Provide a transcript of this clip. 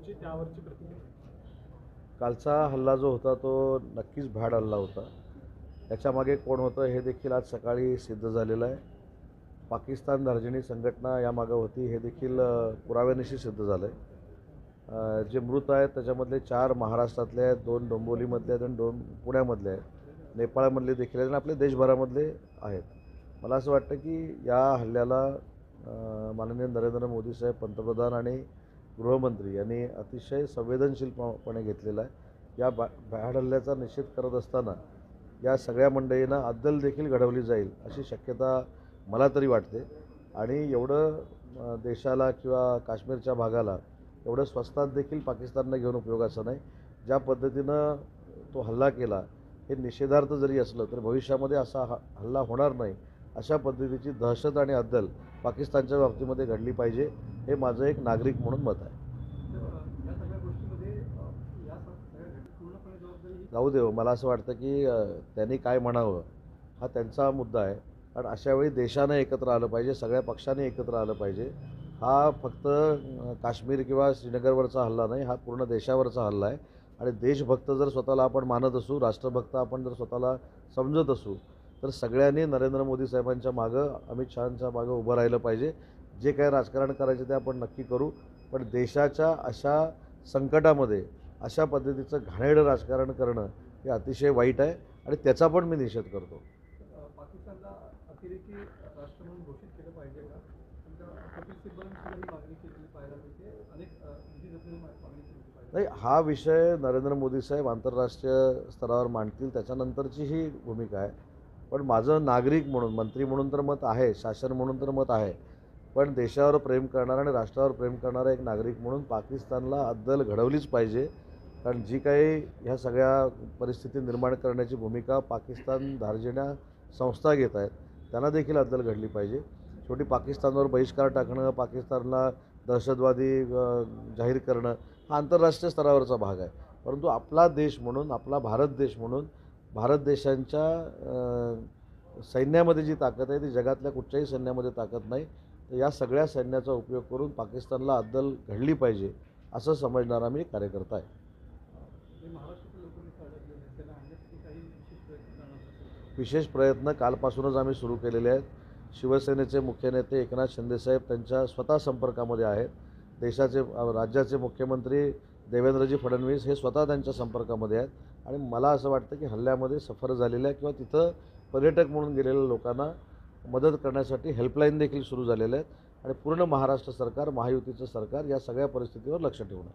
तुमची त्यावरची प्रतिक्रिया? कालचा हल्ला जो होता तो नक्कीच भाड हल्ला होता. त्याच्यामागे कोण होतं हे देखील आज सकाळी सिद्ध झालेलं आहे. पाकिस्तान धार्जिणी संघटना यामागं होती हे देखील पुराव्यानिशी सिद्ध झालं आहे जे मृत आहेत त्याच्यामधले चार महाराष्ट्रातले आहेत दोन डोंबोलीमधले आहेत आणि दोन पुण्यामधले आहेत. नेपाळमधले देखील आहेत आणि आपले देशभरामधले आहेत. मला असं वाटतं की या हल्ल्याला माननीय नरेंद्र मोदी साहेब पंतप्रधान आणि गृहमंत्री यांनी अतिशय संवेदनशीलपणे घेतलेला आहे. या बा भ्याड हल्ल्याचा निषेध करत असताना या सगळ्या मंडळींना अद्दल देखील घडवली जाईल अशी शक्यता मला तरी वाटते. आणि एवढं देशाला किंवा काश्मीरच्या भागाला एवढं स्वस्तात देखील पाकिस्ताननं घेऊन उपयोगाचं नाही. ज्या पद्धतीनं तो हल्ला केला हे निषेधार्थ जरी असलं तर भविष्यामध्ये असा ह हल्ला होणार नाही. अशा पद्धतीची दहशत आणि अद्दल पाकिस्तानच्या बाबतीमध्ये घडली पाहिजे हे माझं एक नागरिक म्हणून मत आहे. जाऊ देव हो, मला असं वाटतं की त्यांनी काय म्हणावं हा त्यांचा मुद्दा आहे. कारण अशावेळी देशानं एकत्र आलं पाहिजे सगळ्या पक्षांनी एकत्र आलं पाहिजे. हा फक्त काश्मीर किंवा श्रीनगरवरचा हल्ला नाही हा पूर्ण देशावरचा हल्ला आहे. आणि देशभक्त जर स्वतःला आपण मानत असू राष्ट्रभक्त आपण जर स्वतःला समजत असू तर सगळ्यांनी नरेंद्र मोदी साहेबांच्या मागं अमित शहांच्या मागं उभं राहिलं पाहिजे. जे काही राजकारण करायचे ते आपण नक्की करू. पण देशाच्या अशा संकटामध्ये अशा पद्धतीचं घाणेरडं राजकारण करणं हे अतिशय वाईट आहे आणि त्याचा पण मी निषेध करतो. पाकिस्तानला अतिरेकी राष्ट्र म्हणून घोषित केलं पाहिजे का? नाही हा विषय नरेंद्र मोदी साहेब आंतरराष्ट्रीय स्तरावर मांडतील त्याच्यानंतरची ही भूमिका आहे. पण माझं नागरिक म्हणून मंत्री म्हणून तर मत आहे शासन म्हणून तर मत आहे. पण देशावर प्रेम करणारा आणि राष्ट्रावर प्रेम करणारा एक नागरिक म्हणून पाकिस्तानला अद्दल घडवलीच पाहिजे. कारण जी काही ह्या सगळ्या परिस्थिती निर्माण करण्याची भूमिका पाकिस्तान धार्जिण्या संस्था घेत आहेत त्यांना देखील अद्दल घडली पाहिजे. शेवटी पाकिस्तानवर बहिष्कार टाकणं पाकिस्तानला दहशतवादी जाहीर करणं हा आंतरराष्ट्रीय स्तरावरचा भाग आहे. परंतु आपला देश म्हणून आपला भारत देश म्हणून भारत देशांच्या सैन्यामध्ये जी ताकद आहे ती जगातल्या कुठच्याही सैन्यामध्ये ताकद नाही. तर या सगळ्या सैन्याचा उपयोग करून पाकिस्तानला अद्दल घडली पाहिजे असं समजणारा मी कार्यकर्ता आहे. विशेष प्रयत्न विशेष प्रयत्न कालपासूनच आम्ही सुरू केलेले आहेत. शिवसेनेचे मुख्य नेते एकनाथ शिंदेसाहेब त्यांच्या स्वतः संपर्कामध्ये आहेत. देशाचे राज्याचे मुख्यमंत्री देवेंद्रजी फडणवीस हे स्वतः त्यांच्या संपर्कामध्ये आहेत. आणि मला असं वाटतं की हल्ल्यामध्ये सफर झालेल्या किंवा तिथं पर्यटक म्हणून गेलेल्या लोकांना मदत करण्यासाठी हेल्पलाईन देखील सुरू झालेल्या आहेत. आणि पूर्ण महाराष्ट्र सरकार महायुतीचं सरकार या सगळ्या परिस्थितीवर लक्ष ठेवणार